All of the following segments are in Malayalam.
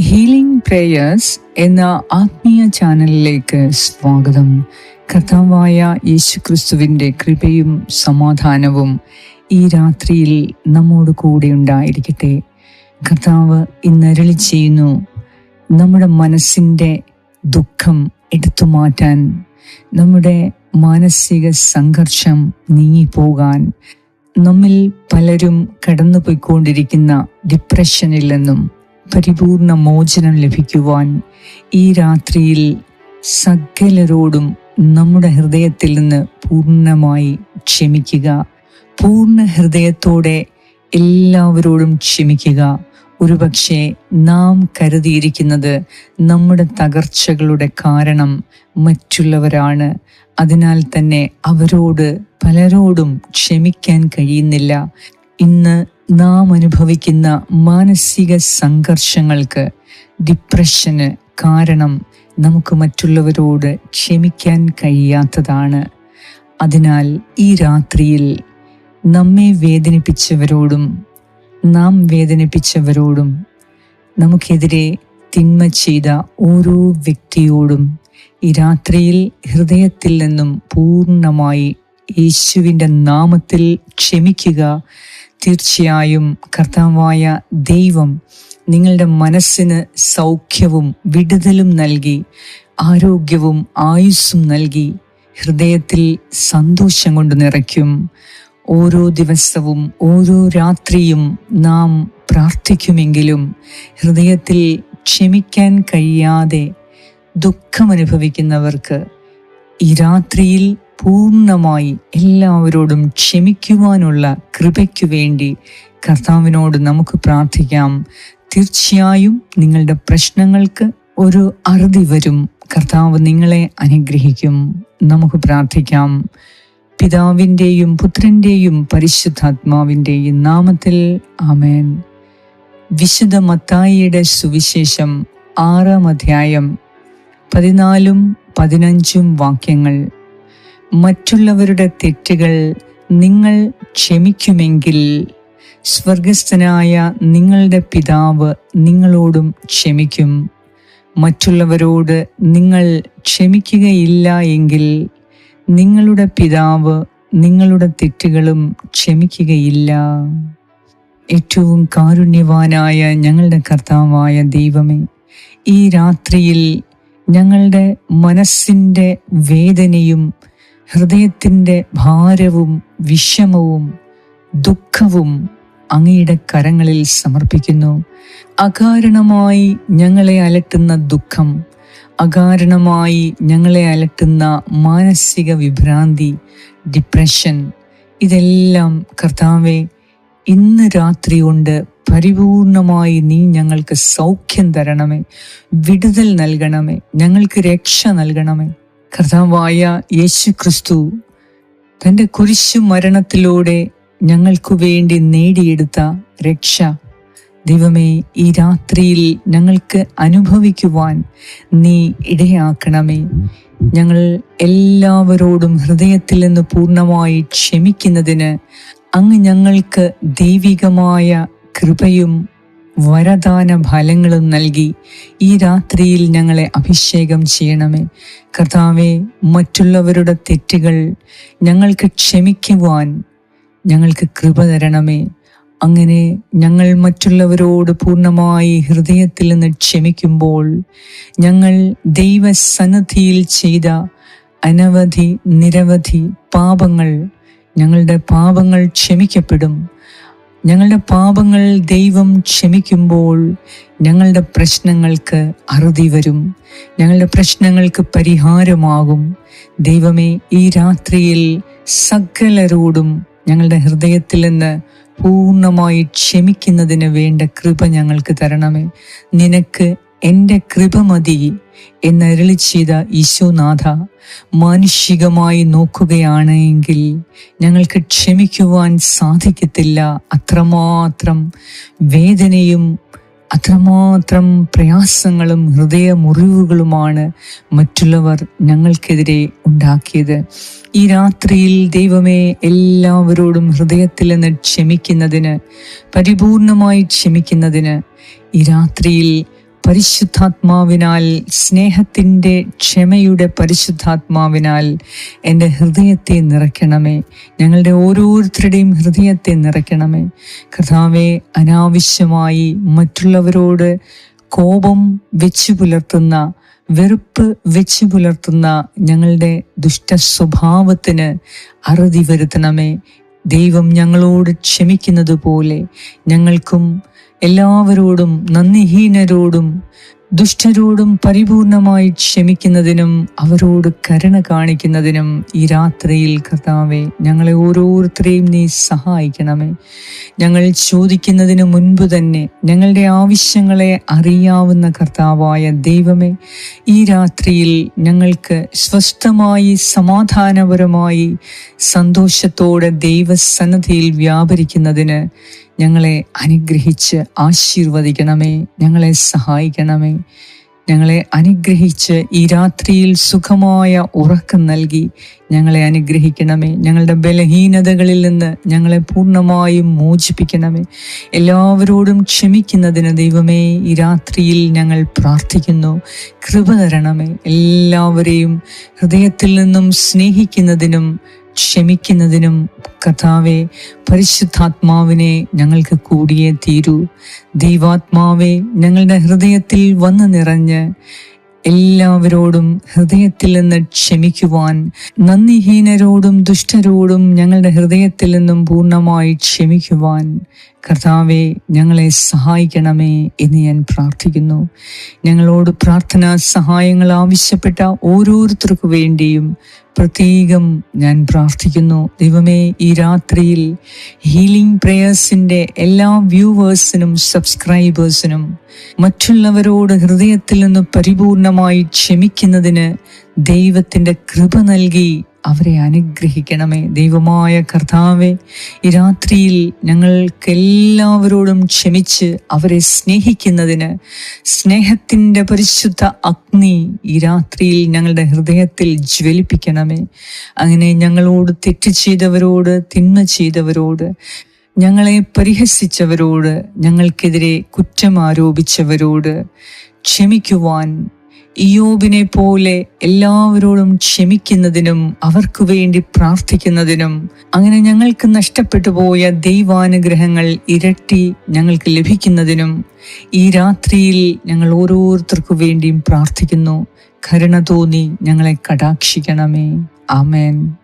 ഹീലിംഗ് പ്രേയേഴ്സ് എന്ന ആത്മീയ ചാനലിലേക്ക് സ്വാഗതം. കർത്താവായ യേശുക്രിസ്തുവിന്റെ കൃപയും സമാധാനവും ഈ രാത്രിയിൽ നമ്മോട് കൂടെ ഉണ്ടായിരിക്കട്ടെ. കർത്താവ് ഇന്നരളി ചെയ്യുന്നു. നമ്മുടെ മനസ്സിന്റെ ദുഃഖം എടുത്തു മാറ്റാൻ നമ്മുടെ മാനസിക സംഘർഷം നീങ്ങിപ്പോകാൻ നമ്മിൽ പലരും കടന്നുപോയിക്കൊണ്ടിരിക്കുന്ന ഡിപ്രഷനിൽ നിന്നും പരിപൂർണ മോചനം ലഭിക്കുവാൻ ഈ രാത്രിയിൽ സകലരോടും നമ്മുടെ ഹൃദയത്തിൽ നിന്ന് പൂർണമായി ക്ഷമിക്കുക. പൂർണ ഹൃദയത്തോടെ എല്ലാവരോടും ക്ഷമിക്കുക. ഒരുപക്ഷെ നാം കരുതിയിരിക്കുന്നത് നമ്മുടെ തകർച്ചകളുടെ കാരണം മറ്റുള്ളവരാണ്. അതിനാൽ തന്നെ അവരോട് പലരോടും ക്ഷമിക്കാൻ കഴിയുന്നില്ല. ഇന്ന് നാം അനുഭവിക്കുന്ന മാനസിക സംഘർഷങ്ങൾക്ക് ഡിപ്രഷന് കാരണം നമുക്ക് മറ്റുള്ളവരോട് ക്ഷമിക്കാൻ കഴിയാത്തതാണ്. അതിനാൽ ഈ രാത്രിയിൽ നമ്മെ വേദനിപ്പിച്ചവരോടും നാം വേദനിപ്പിച്ചവരോടും നമുക്കെതിരെ തിന്മ ചെയ്ത ഓരോ വ്യക്തിയോടും ഈ രാത്രിയിൽ ഹൃദയത്തിൽ നിന്നും പൂർണമായി യേശുവിന്റെ നാമത്തിൽ ക്ഷമിക്കുക തീർച്ചയായും കർത്താവായ ദൈവം നിങ്ങളുടെ മനസ്സിന് സൗഖ്യവും വിടുതലും നൽകി ആരോഗ്യവും ആയുസ്സും നൽകി ഹൃദയത്തിൽ സന്തോഷം കൊണ്ട് നിറയ്ക്കും. ഓരോ ദിവസവും ഓരോ രാത്രിയും നാം പ്രാർത്ഥിക്കുമെങ്കിലും ഹൃദയത്തിൽ ക്ഷമിക്കാൻ കഴിയാതെ ദുഃഖമനുഭവിക്കുന്നവർക്ക് ഈ രാത്രിയിൽ പൂർണമായി എല്ലാവരോടും ക്ഷമിക്കുവാനുള്ള കൃപയ്ക്കു വേണ്ടി കർത്താവിനോട് നമുക്ക് പ്രാർത്ഥിക്കാം. തീർച്ചയായും നിങ്ങളുടെ പ്രശ്നങ്ങൾക്ക് ഒരു അറുതി വരും. കർത്താവ് നിങ്ങളെ അനുഗ്രഹിക്കും. നമുക്ക് പ്രാർത്ഥിക്കാം. പിതാവിന്റെയും പുത്രന്റെയും പരിശുദ്ധാത്മാവിന്റെയും നാമത്തിൽ ആമേൻ. വിശുദ്ധ മത്തായിയുടെ സുവിശേഷം ആറാം അധ്യായം പതിനാലും പതിനഞ്ചും വാക്യങ്ങൾ. മറ്റുള്ളവരുടെ തെറ്റുകൾ നിങ്ങൾ ക്ഷമിക്കുമെങ്കിൽ സ്വർഗസ്ഥനായ നിങ്ങളുടെ പിതാവ് നിങ്ങളോടും ക്ഷമിക്കും. മറ്റുള്ളവരോട് നിങ്ങൾ ക്ഷമിക്കുകയില്ല എങ്കിൽ നിങ്ങളുടെ പിതാവ് നിങ്ങളുടെ തെറ്റുകളും ക്ഷമിക്കുകയില്ല. ഏറ്റവും കാരുണ്യവാനായ ഞങ്ങളുടെ കർത്താവായ ദൈവമേ ഈ രാത്രിയിൽ ഞങ്ങളുടെ മനസ്സിന്റെ വേദനയും ഹൃദയത്തിന്റെ ഭാരവും വിഷമവും ദുഃഖവും അങ്ങയുടെ കരങ്ങളിൽ സമർപ്പിക്കുന്നു. അകാരണമായി ഞങ്ങളെ അലട്ടുന്ന ദുഃഖം അകാരണമായി ഞങ്ങളെ അലട്ടുന്ന മാനസിക വിഭ്രാന്തി ഡിപ്രഷൻ ഇതെല്ലാം കർത്താവെ ഇന്ന് രാത്രി കൊണ്ട് പരിപൂർണമായി നീ ഞങ്ങൾക്ക് സൗഖ്യം തരണമേ. വിടുതൽ നൽകണമേ. ഞങ്ങൾക്ക് രക്ഷ നൽകണമേ. കർത്താവായ യേശു ക്രിസ്തു തന്റെ കുരിശു മരണത്തിലൂടെ ഞങ്ങൾക്കു വേണ്ടി നേടിയെടുത്ത രക്ഷ. ദൈവമേ ഈ രാത്രിയിൽ ഞങ്ങൾക്ക് അനുഭവിക്കുവാൻ നീ ഇടയാക്കണമേ. ഞങ്ങൾ എല്ലാവരോടും ഹൃദയത്തിൽ നിന്ന് പൂർണമായി ക്ഷമിക്കുന്നതിന് അങ്ങ് ഞങ്ങൾക്ക് ദൈവികമായ കൃപയും വരദാന ഫലങ്ങളും നൽകി ഈ രാത്രിയിൽ ഞങ്ങളെ അഭിഷേകം ചെയ്യണമേ. കർത്താവെ മറ്റുള്ളവരുടെ തെറ്റുകൾ ഞങ്ങൾക്ക് ക്ഷമിക്കുവാൻ ഞങ്ങൾക്ക് കൃപ തരണമേ. അങ്ങനെ ഞങ്ങൾ മറ്റുള്ളവരോട് പൂർണമായി ഹൃദയത്തിൽ നിന്ന് ക്ഷമിക്കുമ്പോൾ ഞങ്ങൾ ദൈവസന്നിധിയിൽ ചെയ്ത അനവധി നിരവധി പാപങ്ങൾ ഞങ്ങളുടെ പാപങ്ങൾ ക്ഷമിക്കപ്പെടും. ഞങ്ങളുടെ പാപങ്ങൾ ദൈവം ക്ഷമിക്കുമ്പോൾ ഞങ്ങളുടെ പ്രശ്നങ്ങൾക്ക് അറുതി വരും. ഞങ്ങളുടെ പ്രശ്നങ്ങൾക്ക് പരിഹാരമാകും. ദൈവമേ ഈ രാത്രിയിൽ സകലരോടും ഞങ്ങളുടെ ഹൃദയത്തിൽ നിന്ന് പൂർണമായി ക്ഷമിക്കുന്നതിന് വേണ്ട കൃപ ഞങ്ങൾക്ക് തരണമേ. നിനക്ക് എന്റെ കൃപ മതി. എന്നരളി ചെയ്ത ഈശോനാഥ മാനുഷികമായി നോക്കുകയാണെങ്കിൽ ഞങ്ങൾക്ക് ക്ഷമിക്കുവാൻ സാധിക്കത്തില്ല. അത്രമാത്രം വേദനയും അത്രമാത്രം പ്രയാസങ്ങളും ഹൃദയ മുറിവുകളുമാണ് മറ്റുള്ളവർ ഞങ്ങൾക്കെതിരെ ഉണ്ടാക്കിയത്. ഈ രാത്രിയിൽ ദൈവമേ എല്ലാവരോടും ഹൃദയത്തിൽ നിന്ന് ക്ഷമിക്കുന്നതിന് പരിപൂർണമായി ക്ഷമിക്കുന്നതിന് ഈ രാത്രിയിൽ പരിശുദ്ധാത്മാവിനാൽ സ്നേഹത്തിന്റെ ക്ഷമയുടെ പരിശുദ്ധാത്മാവിനാൽ എന്റെ ഹൃദയത്തെ നിറയ്ക്കണമേ. ഞങ്ങളുടെ ഓരോരുത്തരുടെയും ഹൃദയത്തെ നിറയ്ക്കണമേ. കഥാവെ അനാവശ്യമായി മറ്റുള്ളവരോട് കോപം വെച്ചു പുലർത്തുന്ന വെറുപ്പ് വെച്ചു പുലർത്തുന്ന ഞങ്ങളുടെ ദുഷ്ട സ്വഭാവത്തിന് അറുതി വരുത്തണമേ. ദൈവം ഞങ്ങളോട് ക്ഷമിക്കുന്നത് പോലെ ഞങ്ങൾക്കും എല്ലാവരോടും നന്ദിഹീനരോടും ദുഷ്ടരോടും പരിപൂർണമായി ക്ഷമിക്കുന്നതിനും അവരോട് കരുണ കാണിക്കുന്നതിനും ഈ രാത്രിയിൽ കർത്താവെ ഞങ്ങളെ ഓരോരുത്തരെയും നീ സഹായിക്കണമേ. ഞങ്ങൾ ചോദിക്കുന്നതിന് മുൻപ് തന്നെ ഞങ്ങളുടെ ആവശ്യങ്ങളെ അറിയാവുന്ന കർത്താവായ ദൈവമേ ഈ രാത്രിയിൽ ഞങ്ങൾക്ക് സ്വസ്ഥമായി സമാധാനപരമായി സന്തോഷത്തോടെ ദൈവസന്നദ്ധിയിൽ വ്യാപരിക്കുന്നതിന് ഞങ്ങളെ അനുഗ്രഹിച്ച് ആശീർവദിക്കണമേ. ഞങ്ങളെ സഹായിക്കണമേ. ഞങ്ങളെ അനുഗ്രഹിച്ച് ഈ രാത്രിയിൽ സുഖമായ ഉറക്കം നൽകി ഞങ്ങളെ അനുഗ്രഹിക്കണമേ. ഞങ്ങളുടെ ബലഹീനതകളിൽ നിന്ന് ഞങ്ങളെ പൂർണമായും മോചിപ്പിക്കണമേ. എല്ലാവരോടും ക്ഷമിക്കുന്നതിന് ദൈവമേ ഈ രാത്രിയിൽ ഞങ്ങൾ പ്രാർത്ഥിക്കുന്നു. കൃപ തരണമേ. എല്ലാവരെയും ഹൃദയത്തിൽ നിന്നും സ്നേഹിക്കുന്നതിനും ക്ഷമിക്കുന്നതിനും കഥാവെ പരിശുദ്ധാത്മാവിനെ ഞങ്ങൾക്ക് കൂടിയേ തീരൂ. ദൈവാത്മാവെ ഞങ്ങളുടെ ഹൃദയത്തിൽ വന്നു നിറഞ്ഞ് എല്ലാവരോടും ഹൃദയത്തിൽ നിന്ന് ക്ഷമിക്കുവാൻ നന്ദിഹീനരോടും ദുഷ്ടരോടും ഞങ്ങളുടെ ഹൃദയത്തിൽ നിന്നും പൂർണമായി ക്ഷമിക്കുവാൻ കർത്താവെ ഞങ്ങളെ സഹായിക്കണമേ എന്ന് ഞാൻ പ്രാർത്ഥിക്കുന്നു. ഞങ്ങളോട് പ്രാർത്ഥനാ സഹായങ്ങൾ ആവശ്യപ്പെട്ട ഓരോരുത്തർക്കു വേണ്ടിയും പ്രത്യേകം ഞാൻ പ്രാർത്ഥിക്കുന്നു. ദൈവമേ ഈ രാത്രിയിൽ ഹീലിംഗ് പ്രേയേഴ്സിന്റെ എല്ലാ വ്യൂവേഴ്സിനും സബ്സ്ക്രൈബേഴ്സിനും മറ്റുള്ളവരോട് ഹൃദയത്തിൽ നിന്ന് പരിപൂർണമായി ക്ഷമിക്കുന്നതിന് ദൈവത്തിന്റെ കൃപ നൽകി അവരെ അനുഗ്രഹിക്കണമേ. ദൈവമായ കർത്താവെ ഈ രാത്രിയിൽ ഞങ്ങൾക്കെല്ലാവരോടും ക്ഷമിച്ച് അവരെ സ്നേഹിക്കുന്നതിന് സ്നേഹത്തിന്റെ പരിശുദ്ധ അഗ്നി ഈ രാത്രിയിൽ ഞങ്ങളുടെ ഹൃദയത്തിൽ ജ്വലിപ്പിക്കണമേ. അങ്ങനെ ഞങ്ങളോട് തെറ്റ് ചെയ്തവരോട് തിന്മ ചെയ്തവരോട് ഞങ്ങളെ പരിഹസിച്ചവരോട് ഞങ്ങൾക്കെതിരെ കുറ്റം ആരോപിച്ചവരോട് ക്ഷമിക്കുവാൻ ഇയോബിനെ പോലെ എല്ലാവരോടും ക്ഷമിക്കുന്നതിനും അവർക്കു വേണ്ടി പ്രാർത്ഥിക്കുന്നതിനും അങ്ങനെ ഞങ്ങൾക്ക് നഷ്ടപ്പെട്ടു പോയ ദൈവാനുഗ്രഹങ്ങൾ ഇരട്ടി ഞങ്ങൾക്ക് ലഭിക്കുന്നതിനും ഈ രാത്രിയിൽ ഞങ്ങൾ ഓരോരുത്തർക്കു വേണ്ടിയും പ്രാർത്ഥിക്കുന്നു. കരുണ തോന്നി ഞങ്ങളെ കടാക്ഷിക്കണമേ. ആമേൻ.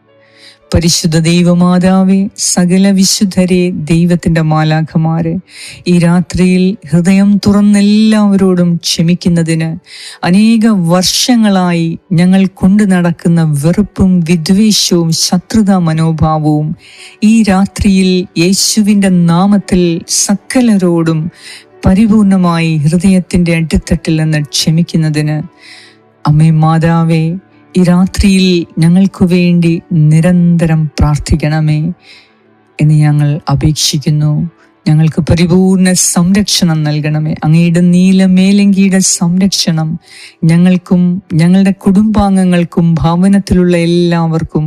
പരിശുദ്ധ ദൈവമാതാവെ സകല വിശുദ്ധരെ ദൈവത്തിന്റെ മാലാഖമാരെ ഈ രാത്രിയിൽ ഹൃദയം തുറന്നെല്ലാവരോടും ക്ഷമിക്കുന്നതിന് അനേക വർഷങ്ങളായി ഞങ്ങൾ കൊണ്ടു നടക്കുന്ന വെറുപ്പും വിദ്വേഷവും ശത്രുതാ മനോഭാവവും ഈ രാത്രിയിൽ യേശുവിന്റെ നാമത്തിൽ സകലരോടും പരിപൂർണമായി ഹൃദയത്തിന്റെ അടിത്തട്ടിൽ നിന്ന് ക്ഷമിക്കുന്നതിന്. അമ്മേ മാതാവേ ഈ രാത്രിയിൽ ഞങ്ങൾക്കു വേണ്ടി നിരന്തരം പ്രാർത്ഥിക്കണമേ എന്ന് ഞങ്ങൾ അപേക്ഷിക്കുന്നു. ഞങ്ങൾക്ക് പരിപൂർണ സംരക്ഷണം നൽകണമേ. അങ്ങയുടെ നീല മേലങ്കിയുടെ സംരക്ഷണം ഞങ്ങൾക്കും ഞങ്ങളുടെ കുടുംബാംഗങ്ങൾക്കും ഭവനത്തിലുള്ള എല്ലാവർക്കും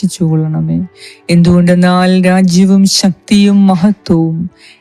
രക്ഷിച്ചുകൊള്ളണമേ എന്തുകൊണ്ടെന്നാൽ രാജ്യവും ശക്തിയും മഹത്വവും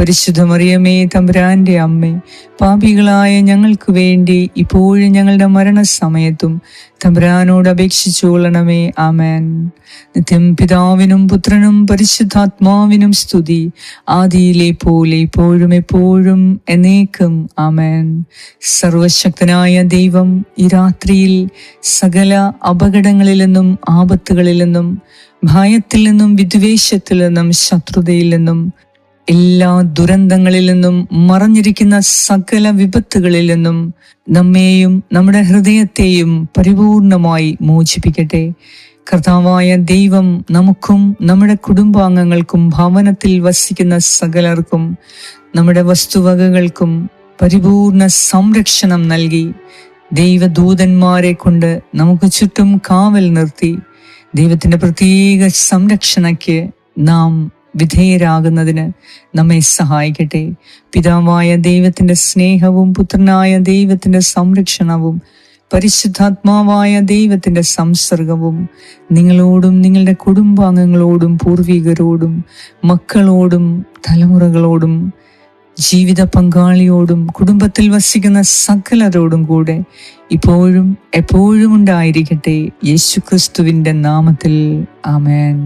പരിശുദ്ധ മറിയമേ തമ്പുരാന്റെ അമ്മേ പാപികളായ ഞങ്ങൾക്ക് വേണ്ടി ഇപ്പോഴും ഞങ്ങളുടെ മരണസമയത്തും തമ്പുരാനോട് അപേക്ഷിച്ചുകൊള്ളണമേ ആമേൻ. നിത്യം പിതാവിനും പുത്രനും പരിശുദ്ധാത്മാവിനും സ്തുതി ആദിയിലെ പോലെ ഇപ്പോഴും എപ്പോഴും എന്നേക്കും ആമേൻ. സർവശക്തനായ ദൈവം ഈ രാത്രിയിൽ സകല അപകടങ്ങളിൽ നിന്നും ആപത്തുകളിൽ നിന്നും ഭയത്തിൽ നിന്നും വിദ്വേഷത്തിൽ നിന്നും ശത്രുതയിൽ നിന്നും എല്ലാ ദുരന്തങ്ങളിൽ നിന്നും മറഞ്ഞിരിക്കുന്ന സകല വിപത്തുകളിൽ നിന്നും നമ്മെയും നമ്മുടെ ഹൃദയത്തെയും പരിപൂർണമായി മോചിപ്പിക്കട്ടെ. കർത്താവായ ദൈവം നമുക്കും നമ്മുടെ കുടുംബാംഗങ്ങൾക്കും ഭവനത്തിൽ വസിക്കുന്ന സകലർക്കും നമ്മുടെ വസ്തുവകകൾക്കും പരിപൂർണ സംരക്ഷണം നൽകി. ദൈവദൂതന്മാരെ കൊണ്ട് നമുക്ക് ചുറ്റും കാവൽ നിർത്തി. ദൈവത്തിന്റെ പ്രത്യേക സംരക്ഷണയ്ക്ക് നാം വിധേയരാകുന്നതിന് നമ്മെ സഹായിക്കട്ടെ. പിതാവായ ദൈവത്തിന്റെ സ്നേഹവും പുത്രനായ ദൈവത്തിന്റെ സംരക്ഷണവും പരിശുദ്ധാത്മാവായ ദൈവത്തിന്റെ സംസർഗവും നിങ്ങളോടും നിങ്ങളുടെ കുടുംബാംഗങ്ങളോടും പൂർവികരോടും മക്കളോടും തലമുറകളോടും ജീവിത പങ്കാളിയോടും കുടുംബത്തിൽ വസിക്കുന്ന സകലരോടും കൂടെ ഇപ്പോഴും എപ്പോഴും ഉണ്ടായിരിക്കട്ടെ. യേശുക്രിസ്തുവിന്റെ നാമത്തിൽ. ആമേൻ.